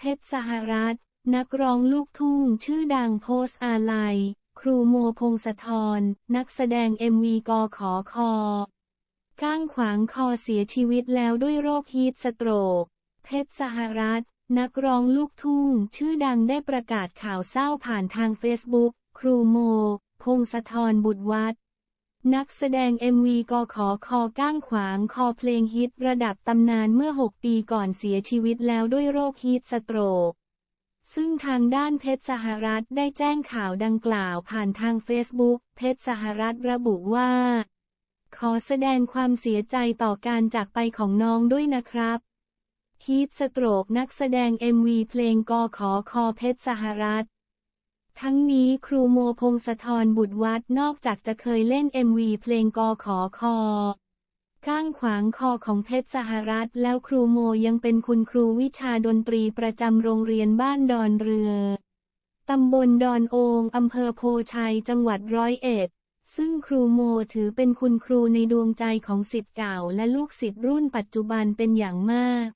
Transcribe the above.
เพชรสหรัฐ นักร้องลูกทุ่งชื่อดังโพสต์อาลัย ครูโมพงศธร นักแสดงเอ็มวีกอขอคอ ก้างขวางคอเสียชีวิตแล้วด้วยโรคฮีทสโตรก เพชรสหรัฐ นักร้องลูกทุ่ง ชื่อดังได้ประกาศข่าวเศร้าผ่านทางเฟซบุ๊ก ครูโม พงศธรบุตรวัด นักแสดง MV กขอคอก้างขวางคอเพลงฮิตระดับตำนานเมื่อ 6 ปีก่อนเสียชีวิตแล้วด้วยโรคฮีทสโตรก ซึ่งทางด้านเพชรสหรัฐได้แจ้งข่าวดังกล่าวผ่านทางเฟซบุ๊กเพชรสหรัฐระบุว่า ขอแสดงความเสียใจต่อการจากไปของน้องด้วยนะครับฮีทสโตรกนักแสดง MV เพลงกอขอคอเพชรสหรัฐ ทั้งนี้ครูโมพงศธรบุตรวัดนอกจากจะเคยเล่น MV เพลงกอขอคอก้างขวางคอของเพชรสหรัฐแล้วครูโมยังเป็นคุณครูวิชาดนตรีประจำโรงเรียนบ้านดอนเรือ ตำบลดอนโองอำเภอโพชัยจังหวัดร้อยเอ็ด ซึ่งครูโมถือเป็นคุณครูในดวงใจของศิษย์เก่าและลูกศิษย์รุ่นปัจจุบันเป็นอย่างมาก